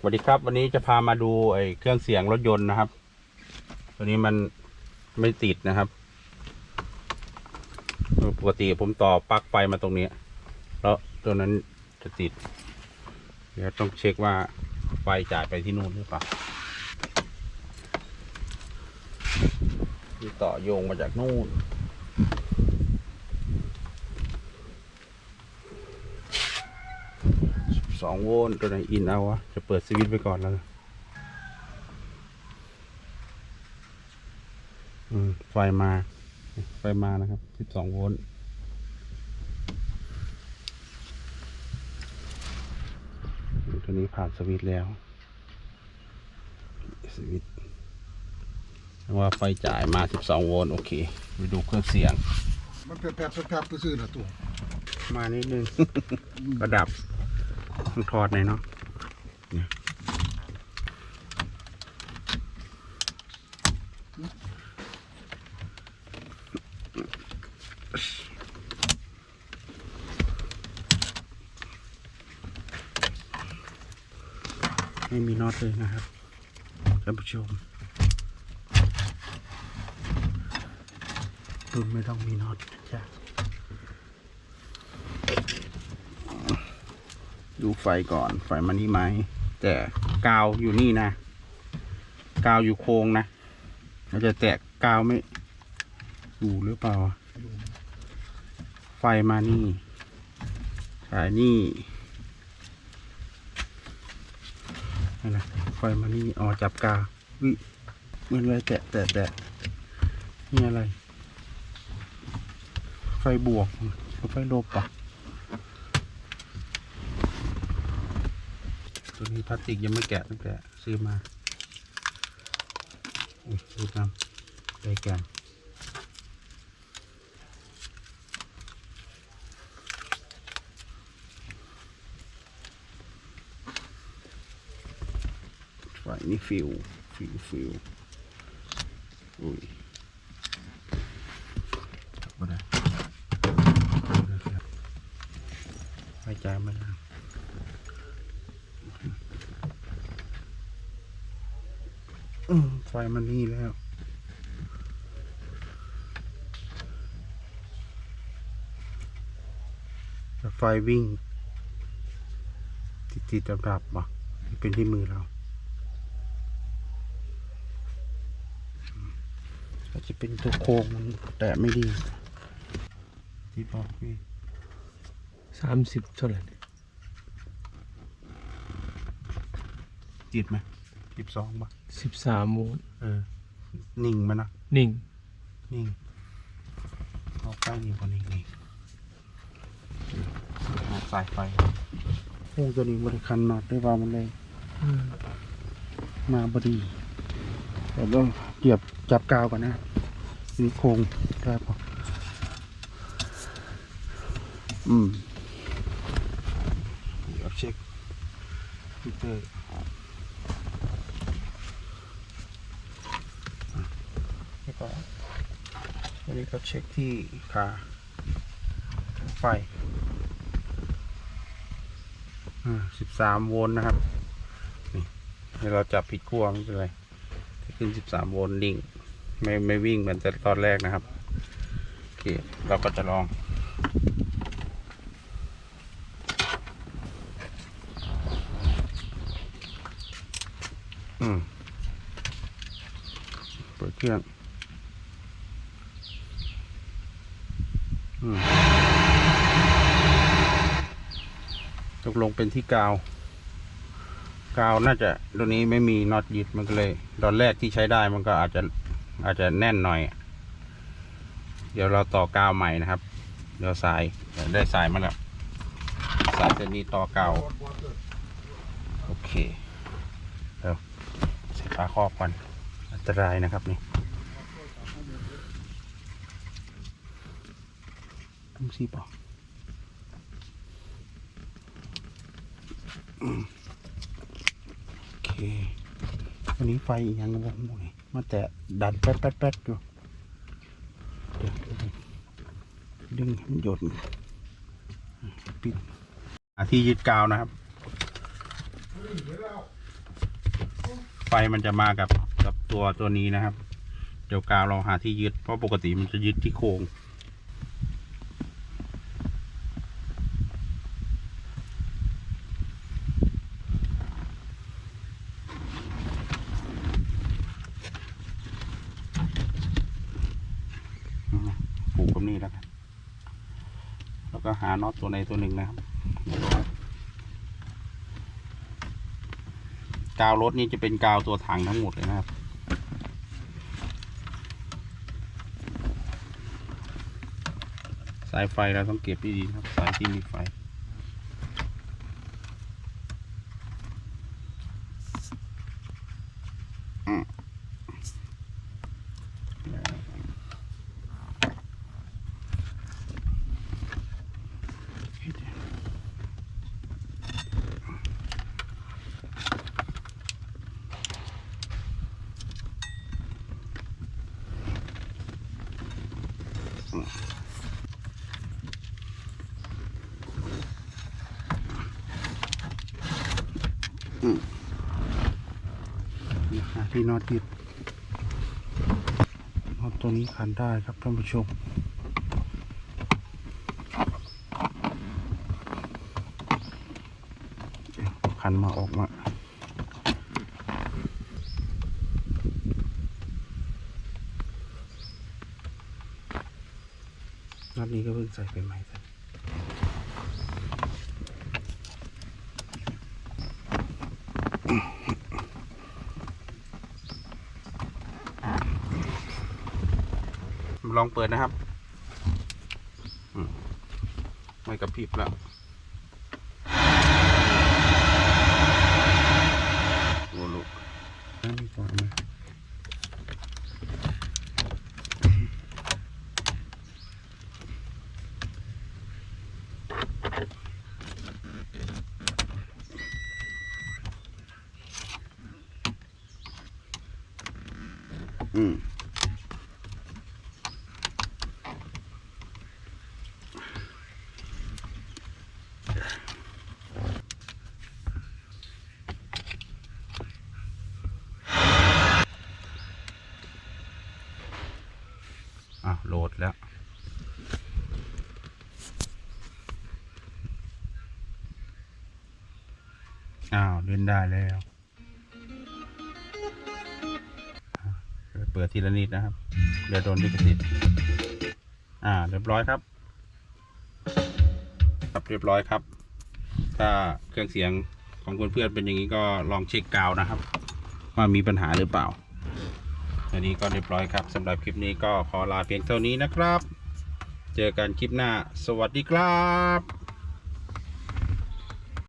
สวัสดีครับ วันนี้จะพามาดูไอ้เครื่องเสียงรถยนต์นะครับ ตัวนี้มันไม่ติดนะครับ ปกติผมต่อปลั๊กไฟมาตรงนี้ แล้วตัวนั้นจะติด เดี๋ยวต้องเช็คว่าไฟจ่ายไปที่นู่นหรือเปล่าที่ต่อโยงมาจากนู่น สองโวลต์ตัวไหนอินเอาวะจะเปิดสวิตช์ไปก่อนแล้วนะอืมไฟมา ไฟมานะครับสิบสองโวลต์ตัวนี้ผ่านสวิตช์แล้ว สวิตช์ว่าไฟจ่ายมาสิบสองโวลต์ โอเค ไปดูเครื่องเสียง มันแผลบๆแผลบๆไปซื้อนะตัว มานิดนึง ก็ดับ ต้องถอดหน่อยเนาะไม่มีน็อตเลยนะครับท่านผู้ชมรุ่นไม่ต้องมีน็อตจ้ะ ดูไฟก่อนไฟมันนี่ไหมแต่กาวอยู่นี่นะ กาวอยู่โค้งนะเราจะแตะกาวไม่อยู่หรือเปล่า ไฟมานี่สายนี่นั่นะไฟมานี่อ๋อจับกาววิมันอะไรแตะแตะแตะนี่อะไร ไฟบวก ไฟลบอะ ตัวนี้พลาสติกยังไม่แกะตั้งแต่ซื้อมาอุ้ยดูน้ำได้แกนไฟนี่ฟิวฟิวฟิวอุ้ยจับไม่ได้ไฟจ่ายไม่ได้ อืมไฟมันนี่แล้วแต่ไฟวิ่ง ติดติดดับดับๆบ่เป็นที่มือเราอืมอาจจะเป็นตัวโค้งมันแต่ไม่ดีที่บอกพี่สามสิบเท่าไหร่เนี่ยติดไหมสิบสองบ่ะ สิบสามโวลต์เออ นิ่งมันนะนิ่ง นิ่งเอาใกล้นิ่งกว่านิ่งนี่เอาสายไฟโอ้ตัวนี้บริคันน็อตได้ว่ามันเลย มาบดีแต่ต้องเหยียบจับกาวก่อนนะนี่โครงได้ปะอืมเดี๋ยวเช็คพิเตอร์แล้วก็ วันนี้ก็เช็คที่ขาไฟสิบสามโวลต์นะครับ นี่ให้เราจับผิดขั้วไม่เป็นไรขึ้นสิบสามโวลต์ดิ่ง ไม่ไม่วิ่งเหมือนแต่ตอนแรกนะครับโอเคเราก็จะลองอืมเปิดเครื่อง อืม ตกลงเป็นที่กาว กาวน่าจะตัวนี้ไม่มีน็อตยึดมันก็เลยตอนแรกที่ใช้ได้มันก็อาจจะอาจจะแน่นหน่อย เดี๋ยวเราต่อกาวใหม่นะครับ เดี๋ยวสายเดี๋ยวได้สายมาแล้วสายเส้นนี้ต่อกาวโอเคเดี๋ยวใส่ฝาครอบก่อนอันตรายนะครับนี่ ต้องซีบอกโอเควันนี้ไฟยังวงนี่มาแต่ดันแป๊ดแป๊ดแป๊ดอยู่เดี๋ยวดึงห้มันหยดปิดหาที่ยึดกาวนะครับ ไฟมันจะมากับกับตัวตัวนี้นะครับ เดี๋ยวกาวเราหาที่ยึดเพราะปกติมันจะยึดที่โครงอืมผูกกับนี่แล้วกัน แล้วก็หาน็อตตัวในตัวหนึ่งนะครับกาวรถนี่จะเป็นกาวตัวถังทั้งหมดเลยนะครับสายไฟเราต้องเก็บดีๆครับสายที่มีไฟ ที่นอตยึดนอตตัวนี้ขันได้ครับท่านผู้ชมขันมาออกมานัดนี้ก็เพิ่งใส่ไปใหม่ ลองเปิดนะครับอืมไม่กระพริบแล้วโอ้ลูกนั่นนี่ก่อนนะอืมอะโหลดแล้ว อ้าวเล่นได้แล้วเปิดทีละนิดนะครับเดี๋ยวโดนลิขสิทธิ์อ่า เรียบร้อยครับครับเรียบร้อยครับ ถ้าเครื่องเสียงของเพื่อนๆเป็นอย่างนี้ก็ลองเช็คกาวนะครับ ว่ามีปัญหาหรือเปล่าอันนี้ก็เรียบร้อยครับสำหรับคลิปนี้ก็ขอลาเพียงเท่านี้นะครับ เจอกันคลิปหน้า สวัสดีครับ